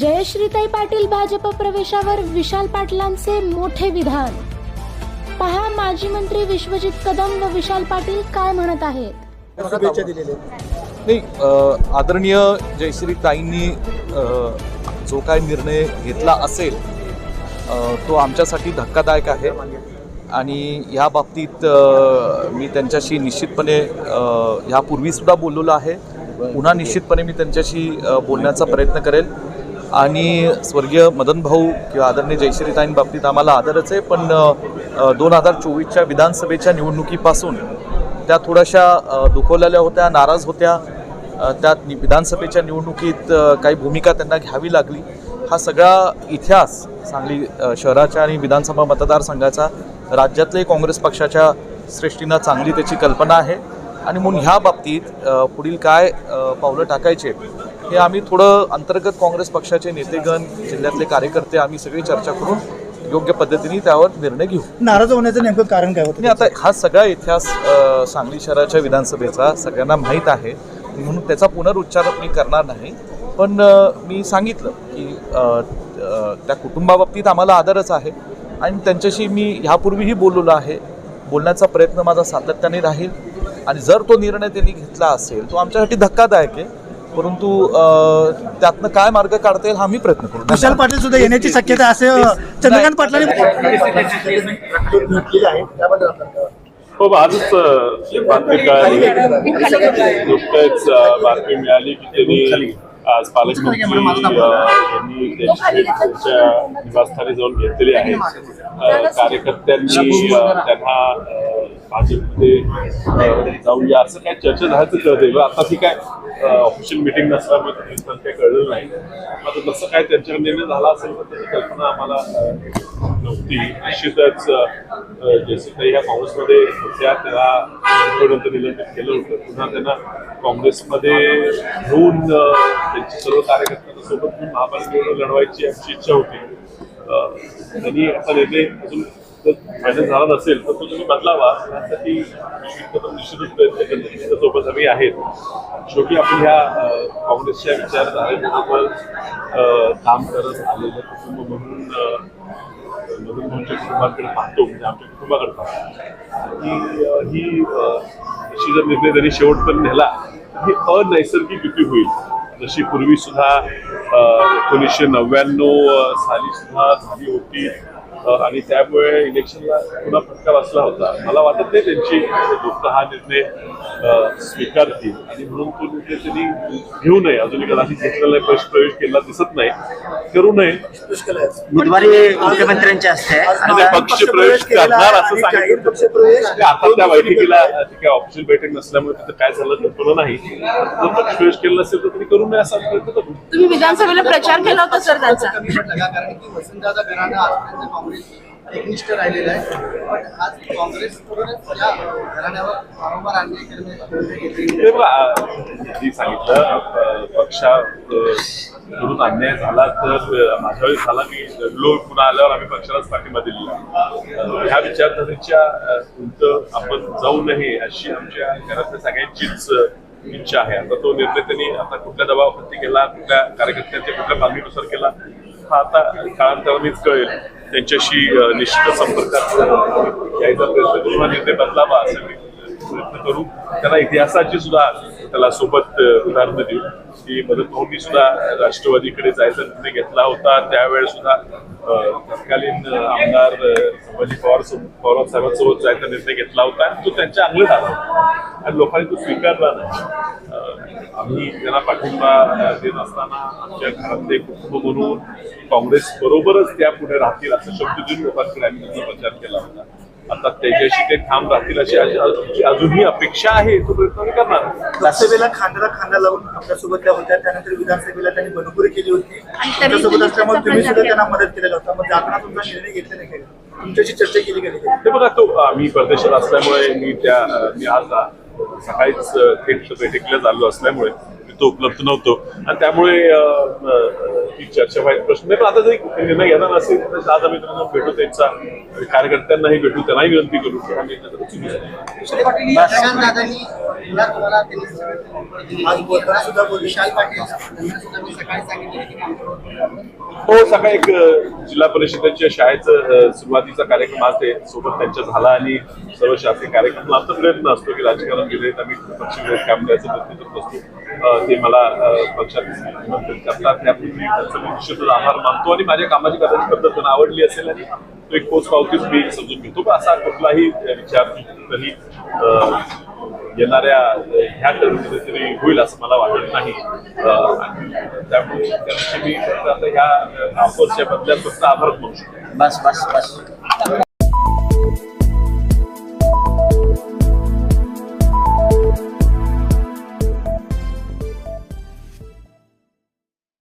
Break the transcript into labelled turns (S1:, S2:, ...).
S1: जयश्रीताई पाटील भाजप प्रवेशावर विशाल पाटलांचे मोठे विधान. पहा माजी मंत्री विश्वजित कदम व विशाल पाटील काय म्हणत आहेत?
S2: शुभेच्छा दिलेल्या आहेत.
S3: नाही अ, आदरणीय जयश्रीताईंनी जो काय निर्णय घेतला असेल अ, तो आमच्यासाठी धक्कादायक आहे. आणि ह्या बाबतीत अ, मी त्यांच्याशी निश्चितपणे अ, ह्यापूर्वीसुद्धा बोललेलो आहे. पुन्हा निश्चितपणे मी त्यांच्याशी अ, बोलण्याचा प्रयत्न करेल. आणि स्वर्गीय मदन भाऊ किंवा आदरणीय जयश्रीताईंबाबतीत आम्हाला आदरच आहे. पण दोन हजार चोवीसच्या विधानसभेच्या निवडणुकीपासून त्या थोड्याशा दुखवलेल्या होत्या नाराज होत्या. त्यात विधानसभेच्या निवडणुकीत काही भूमिका त्यांना घ्यावी लागली. हा सगळा इतिहास सांगली शहराच्या आणि विधानसभा मतदारसंघाचा राज्यातले काँग्रेस पक्षाच्या सृष्टीनं चांगली त्याची कल्पना आहे. आणि म्हणून ह्या बाबतीत पुढील काय पावलं टाकायचे हे आम्ही थोडं अंतर्गत काँग्रेस पक्षाचे नेतेगण जिल्ह्यातले कार्यकर्ते आम्ही सगळी चर्चा करून योग्य पद्धतीने त्यावर निर्णय घेऊ.
S2: नाराज होण्याचं नेमकं कारण काय होतं
S3: आता हा सगळा इतिहास सांगली शहराच्या विधानसभेचा सगळ्यांना माहीत आहे. म्हणून त्याचा पुनरुच्चार मी करणार नाही. पण मी सांगितलं की त्या कुटुंबाबाबतीत आम्हाला आदरच आहे. आणि त्यांच्याशी मी ह्यापूर्वीही बोललेलो आहे. बोलण्याचा प्रयत्न माझा सातत्याने राहील. आणि जर तो निर्णय त्यांनी घेतला असेल तो आमच्यासाठी धक्कादायक आहे. परंतु अ, त्यातनं काय मार्ग काढता येईल हा मी प्रयत्न करू.
S2: विशाल पाटील सुद्धा येण्याची शक्यता आहे असे चंद्रकांत पाटलांनी?
S4: हो आजच बातमी कळाली. नुकतंच बातमी मिळाली की त्यांनी आज पालकमंत्री यांनी त्यांच्या निवासस्थानी जाऊन घेतलेली आहे. कार्यकर्त्यांनी त्यांना भाजपमध्ये जाऊया असं काय चर्चा झाल्याचं कळतंय आता ती काय ऑफिशियल मिटिंग नसल्यामुळे काही कळलेलं नाही. आता तसं काय त्यांच्याकडे निर्णय झाला असेल तर त्याची कल्पना आम्हाला नव्हती. निश्चितच जयश्रीताई ह्या काँग्रेसमध्ये होत्या त्याला नंतर निलंबित केलं होतं. पुन्हा त्यांना काँग्रेसमध्ये घेऊन त्यांची सर्व कार्यकर्त्यांना सोबत घेऊन महापालिकेवर लढवायची आमची इच्छा होती. त्यांनी असा निर्णय अजून फायनल झाला नसेल तर तो तुम्ही बदलावा. यासाठी निश्चितच निश्चितच प्रयत्न करतो आम्ही आहेत. शेवटी आपण ह्या काँग्रेसच्या विचारधारेबरोबर काम करत आलेलं कुटुंब म्हणून मधून तुमच्या कुटुंबाकडे पाहतो म्हणजे आमच्या कुटुंबाकडे पाहतो. ही ही अशी जर निर्णय त्यांनी शेवटपर्यंत नेला तर ही अनैसर्गिक युती होईल. जशी पूर्वी सुद्धा एकोणीसशे नव्याण्णव साली सुद्धा झाली होती आणि त्यामुळे इलेक्शनला पुन्हा फटका बसला होता. मला वाटत नाही त्यांची लोक हा निर्णय स्वीकारतील. आणि म्हणून तो निर्णय त्यांनी घेऊ नये. अजूनही कदाचित घेतलेला नाही, पक्ष प्रवेश केला दिसत नाही. करू नये.
S5: बुधवारी मुख्यमंत्र्यांच्या हस्ते
S4: पक्ष प्रवेश करणार असं सांगितलं. म्हणजे आता त्या बैठकीला ठीक आहे ऑफिशियल बैठक नसल्यामुळे तिथं काय झालं ते तुला नाही. जर पक्ष प्रवेश केला नसेल तर त्यांनी करू नये असा प्रयत्न करू
S6: तुम्ही विधानसभेला प्रचार केला होता सर त्याचा?
S7: कमी पडला का काँग्रेस एकनिष्ठ राहिलेलं आहे पण आज काँग्रेस या घराण्यावर वारंवार आणली करणे
S4: ते मी सांगितलं अं, पक्षाकडून अन्याय झाला तर माझ्या वेळेस झाला मी लढलो पुन्हा आल्यावर आम्ही पक्षालाच पाठिंबा दिलेला. ह्या विचारधारेच्या अं, आपण जाऊ नये अशी आमच्या घरातल्या सगळ्यांचीच इच्छा आहे. आता तो निर्णय त्यांनी आता कुठल्या दबावावरती केला कुठल्या कार्यकर्त्यांच्या कुठल्या मागणीनुसार केला हा आता काळांतरानेच कळेल. त्यांच्याशी अं, निश्चित संपर्कात अं, यायचा प्रयत्न करू हा निर्णय बदलावा असं मी प्रयत्न करू त्यांना इतिहासाची सुद्धा त्याला सोबत उदाहरणं देऊ. की मदत भाऊंनी सुद्धा राष्ट्रवादीकडे जायचा निर्णय घेतला होता. त्यावेळेस सुद्धा तत्कालीन आमदार संभाजी पवार पवार साहेबांसोबत जायचा निर्णय घेतला होता. आणि तो त्यांच्या अंगलट आला होता. आणि लोकांनी तो स्वीकारला नाही. आम्ही त्यांना पाठिंबा देत असताना आमच्या घरातले कुटुंब म्हणून काँग्रेस बरोबरच त्या पुढे राहतील असं शब्द देऊन लोकांकडे आम्ही त्यांचा प्रचार केला होता. आता त्याच्याशी ते ठाम राहतील अशी अजून- अजूनही अपेक्षा आहे तो प्रयत्न करणार.
S2: लोकसभेला खांद्याला खांदा लावून आपल्यासोबत त्या होत्या. त्यानंतर विधानसभेला त्यांनी बंडखोरी केली होती.
S6: तरी
S2: त्याच्यासोबत असल्यामुळे तुम्ही सुद्धा त्यांना मदत केलेला होता. मग जाताना तुमचा निर्णय घेतला नाही केला तुमच्याशी चर्चा केली का नाही?
S4: ते बघा तो आम्ही परदेशात असल्यामुळे मी त्या मी आज सकाळीच थेट बैठकीला चाललो असल्यामुळे मी तो उपलब्ध नव्हतो. आणि त्यामुळे चर्चा व्हायचा प्रश्न नाही. पण आता जरी निर्णय घेणार नसेल तर आज आम्ही त्यांना भेटू त्यांचा कार्यकर्त्यांनाही भेटू त्यांनाही विनंती करू हा
S7: तुम्हाला त्यांनी
S2: आज बोलताना सुद्धा
S7: विशाल पाटील सुद्धा मी सकाळी सांगितलं
S4: हो सकाळी एक जिल्हा परिषदेच्या शाळेचं सुरुवातीचा कार्यक्रम आज ते सोबत त्यांच्या झाला आणि सर्व शासकीय कार्यक्रम आमचा प्रयत्न असतो की राजकारण विरहित आम्ही पक्ष विरोध काम करायचं प्रयत्न करत असतो. ते मला पक्षात निमंत्रित करतात. त्यापूर्वी त्यांचं मी निश्चितच आभार मानतो आणि माझ्या कामाची कदाचित पद्धत त्यांना आवडली असेल आणि तो एक पोच पावतीच मी समजून घेतो. असा कुठलाही विचार कधी येणाऱ्या ह्या टर्ममध्ये तरी होईल असं मला वाटत नाही. त्यामुळे मी फक्त आता ह्या ऑफरच्या बदल्यात फक्त आभार मानू शकतो
S5: बस बस बस.